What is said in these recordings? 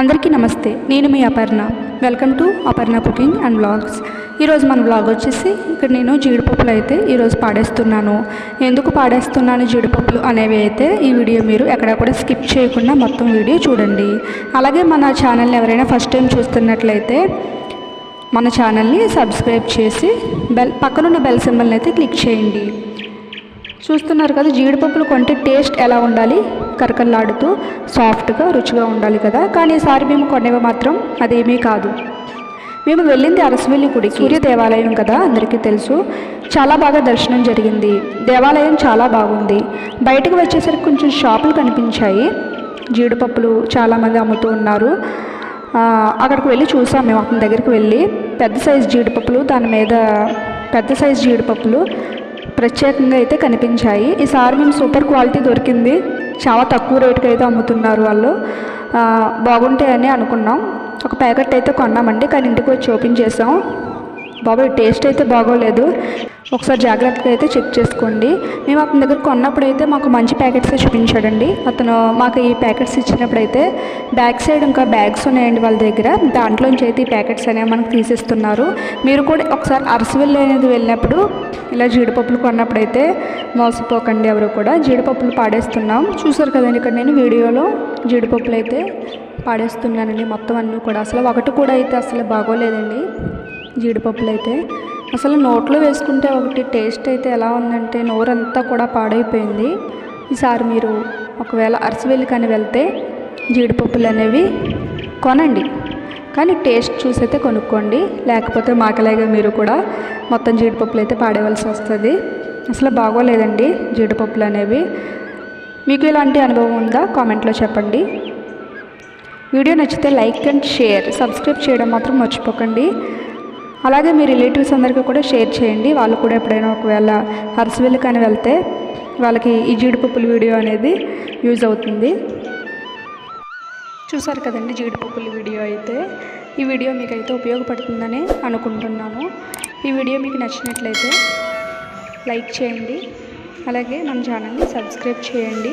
అందరికీ నమస్తే నేను మీ Aparna. Welcome to Aparna cooking and blogs ఈరోజు మన బ్లాగ్ వచ్చేసి ఇక్కడ నేను జీడిపప్పులు అయితే ఈరోజు పాడేస్తున్నాను. ఎందుకు పాడేస్తున్నాను జీడిపప్పులు అనేవి అయితే ఈ వీడియో మీరు ఎక్కడ కూడా స్కిప్ చేయకుండా మొత్తం వీడియో చూడండి. అలాగే మన ఛానల్ని ఎవరైనా ఫస్ట్ టైం చూస్తున్నట్లయితే మన ఛానల్ని సబ్స్క్రైబ్ చేసి బెల్ పక్కనున్న బెల్ సింబల్ని అయితే క్లిక్ చేయండి. చూస్తున్నారు కదా జీడిపప్పులు కొంటే టేస్ట్ ఎలా ఉండాలి? కరకల్లాడుతూ సాఫ్ట్గా రుచిగా ఉండాలి కదా. కానీ ఈసారి మేము కొనేవి మాత్రం అదేమీ కాదు. మేము వెళ్ళింది అరసవెల్లి గుడి సూర్య దేవాలయం కదా అందరికీ తెలుసు. చాలా బాగా దర్శనం జరిగింది. దేవాలయం చాలా బాగుంది. బయటకు వచ్చేసరికి కొంచెం షాపులు కనిపించాయి. జీడిపప్పులు చాలామంది అమ్ముతూ ఉన్నారు. అక్కడికి వెళ్ళి చూసాం మేము. అతని దగ్గరికి వెళ్ళి పెద్ద సైజు జీడిపప్పులు దాని మీద పెద్ద సైజు జీడిపప్పులు ప్రత్యేకంగా అయితే కనిపించాయి. ఈసారి మేము సూపర్ క్వాలిటీ దొరికింది. చాలా తక్కువ రేటుకి అయితే అమ్ముతున్నారు వాళ్ళు. బాగుంటాయని అనుకున్నాం. ఒక ప్యాకెట్ అయితే కొన్నామండి కానీ ఇంటికి వచ్చి ఓపెన్ చేసాం. బాబాయ్ టేస్ట్ అయితే బాగోలేదు. ఒకసారి జాగ్రత్తగా అయితే చెక్ చేసుకోండి. మేము అతని దగ్గర కొన్నప్పుడు అయితే మాకు మంచి ప్యాకెట్సే చూపించాడండి. అతను మాకు ఈ ప్యాకెట్స్ ఇచ్చినప్పుడు అయితే బ్యాక్ సైడ్ ఇంకా బ్యాగ్స్ ఉన్నాయండి వాళ్ళ దగ్గర. దాంట్లోంచి అయితే ఈ ప్యాకెట్స్ అనేవి మనకు తీసిస్తున్నారు. మీరు కూడా ఒకసారి అరసవెల్లి అనేది వెళ్ళినప్పుడు ఇలా జీడిపప్పులు కొన్నప్పుడు అయితే మోసపోకండి ఎవరు కూడా. జీడిపప్పులు పాడేస్తున్నాం. చూసారు కదండి ఇక్కడ నేను వీడియోలో జీడిపప్పులు అయితే పాడేస్తున్నానండి మొత్తం అన్నీ కూడా. అసలు ఒకటి కూడా అయితే అసలు బాగోలేదండి. జీడిపప్పులు అయితే అసలు నోట్లో వేసుకుంటే ఒకటి టేస్ట్ అయితే ఎలా ఉందంటే నోరంతా కూడా పాడైపోయింది. ఈసారి మీరు ఒకవేళ అరసవెల్లి కానీ వెళ్తే జీడిపప్పులు అనేవి కొనండి. కానీ టేస్ట్ చూసి అయితే కొనుక్కోండి. లేకపోతే మాకలాగా మీరు కూడా మొత్తం జీడిపప్పులు అయితే పాడేవలసి వస్తుంది. అసలు బాగోలేదండి జీడిపప్పులు అనేవి. మీకు ఇలాంటి అనుభవం ఉందా? కామెంట్లో చెప్పండి. వీడియో నచ్చితే లైక్ అండ్ షేర్. సబ్స్క్రైబ్ చేయడం మాత్రం మర్చిపోకండి. అలాగే మీ రిలేటివ్స్ అందరికీ కూడా షేర్ చేయండి. వాళ్ళు కూడా ఎప్పుడైనా ఒకవేళ హర్సవెల్లి కానీ వెళ్తే వాళ్ళకి ఈ జీడిపప్పుల వీడియో అనేది యూజ్ అవుతుంది. చూసారు కదండి జీడిపప్పుల వీడియో అయితే. ఈ వీడియో మీకైతే ఉపయోగపడుతుందని అనుకుంటున్నాను. ఈ వీడియో మీకు నచ్చినట్లయితే లైక్ చేయండి. అలాగే మన ఛానల్ని సబ్స్క్రైబ్ చేయండి.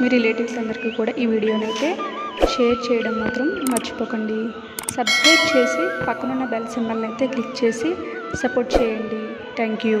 మీ రిలేటివ్స్ అందరికీ కూడా ఈ వీడియోనైతే అయితే షేర్ చేయడం మాత్రం మర్చిపోకండి. సబ్స్క్రైబ్ చేసి పక్కనున్న బెల్ సింబల్ని అయితే క్లిక్ చేసి సపోర్ట్ చేయండి. Thank you.